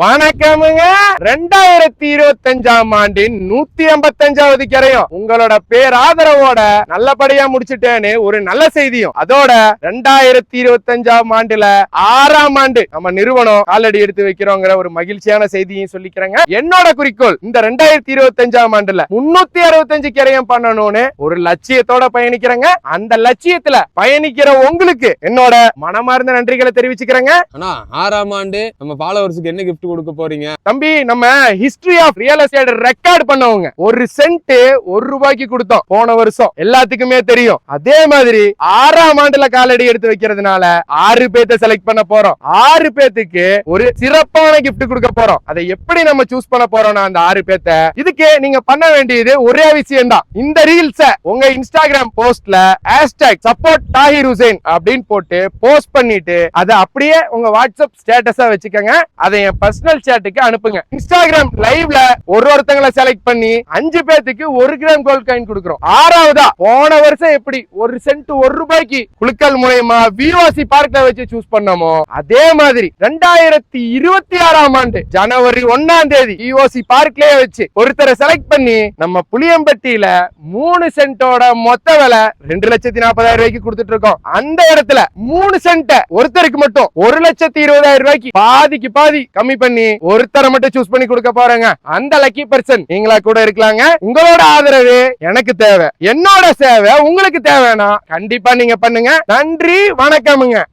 வணக்கமுங்க. ரெண்டாயிரத்தி இருபத்தஞ்சாம் ஆண்டின் நூத்தி ஐம்பத்தஞ்சாவது கரையும். உங்களோட பேர் ஆதரவோட நல்லபடியா முடிச்சிட்டேன்னு ஒரு நல்ல செய்தியும். அதோட ரெண்டாயிரத்தி இருபத்தஞ்சாம் ஆண்டுல ஆறாம் ஆண்டு நம்ம நிறுவனம் காலடி எடுத்து வைக்கிறோங்கிற ஒரு மகிழ்ச்சியான செய்தியும் சொல்லிக்கிறேங்க. என்னோட குறிக்கோள் இந்த ரெண்டாயிரத்தி இருபத்தஞ்சாம் ஆண்டுல முன்னூத்தி அறுபத்தஞ்சு கரையும் பண்ணணும்னு ஒரு லட்சியத்தோட பயணிக்கிறேங்க. அந்த லட்சியத்துல பயணிக்கிற உங்களுக்கு என்னோட மனமார்ந்த நன்றிகளை தெரிவிச்சுக்கிறேங்க. ஆனா ஆறாம் ஆண்டு நம்ம ஃபாலோவர்ஸுக்கு என்ன கிஃப்ட் கொடுக்க போறீங்க? தம்பி நம்ம history of real estate record பண்ணவங்க. ஒரு சென்ட் ஒரு ரூபாய்க்கு கொடுத்தோம் போன வருஷம். எல்லாத்துக்குமே தெரியும். அதே மாதிரி ஆறாம் ஆண்டுல காலடி எடுத்து வைக்கிறதுனால ஆறு பேத்த செலக்ட் பண்ண போறோம். ஆறு பேத்துக்கு ஒரு சிறப்பான கிஃப்ட் கொடுக்க போறோம். அதை எப்படி நம்ம சூஸ் பண்ண போறோம்னா அந்த ஆறு பேத்த இதுக்கு நீங்க பண்ண வேண்டியது ஒரே விஷயம் தான் இந்த ரீல்ஸ உங்க இன்ஸ்டாகிராம் போஸ்ட்ல ஹேஷ்டாக் சப்போர்ட் தாஹிர் ஹுசைன் அப்படின்னு போட்டு போஸ்ட் பண்ணிட்டு அதை அப்படியே உங்க வாட்ஸ்அப் ஸ்டேட்டஸா வச்சுக்கோங்க. அதை என் பர்சனல் சேட்டுக்கு அனுப்புங்க. இன்ஸ்டாகிராம் லைவ்ல ஒரு ஒருத்தங்களை செலக்ட் பண்ணி அஞ்சு பேத்துக்கு ஒரு கிராம் கோல்ட் காயின் கொடுக்குறோம். ஆறாவதா? போன வருஷம் எப்படி ஒரு சென்ட் ஒரு ரூபாய்க்கு குழுக்கள் மூலயமா விஓசி பார்க்ல வச்சு சூஸ் பண்ணமோ அதே மாதிரி ரெண்டாயிரத்தி இருபத்தி ஆறாம் ஆண்டு ஜனவரி ஒன்னாம் தேதி விஓசி பார்க்லயே வச்சு ஒருத்தரை செலக்ட் பண்ணி நம்ம புளியம்பட்டியில மூணு சென்ட்டோட மொத்த விலை ரெண்டு லட்சத்தி நாற்பதாயிரம் ரூபாய்க்கு கொடுத்துட்டு இருக்கோம். அந்த இடத்துல மூணு சென்ட ஒருத்தருக்கு மட்டும் ஒரு லட்சத்தி இருபதாயிரம் ரூபாய்க்கு பாதிக்கு பாதி கம்மி பண்ணி ஒருத்தரை மட்டும் சூஸ் பண்ணி கொடுக்க போறேங்க. அந்த லக்கி பர்சன் நீங்களா கூட இருக்கலாங்க. உங்களோட ஆதரவு எனக்கு தேவை. என்னோட சேவை உங்களுக்கு தேவைன்னா கண்டிப்பா நீங்க பண்ணுங்க. நன்றி வணக்கமுங்க.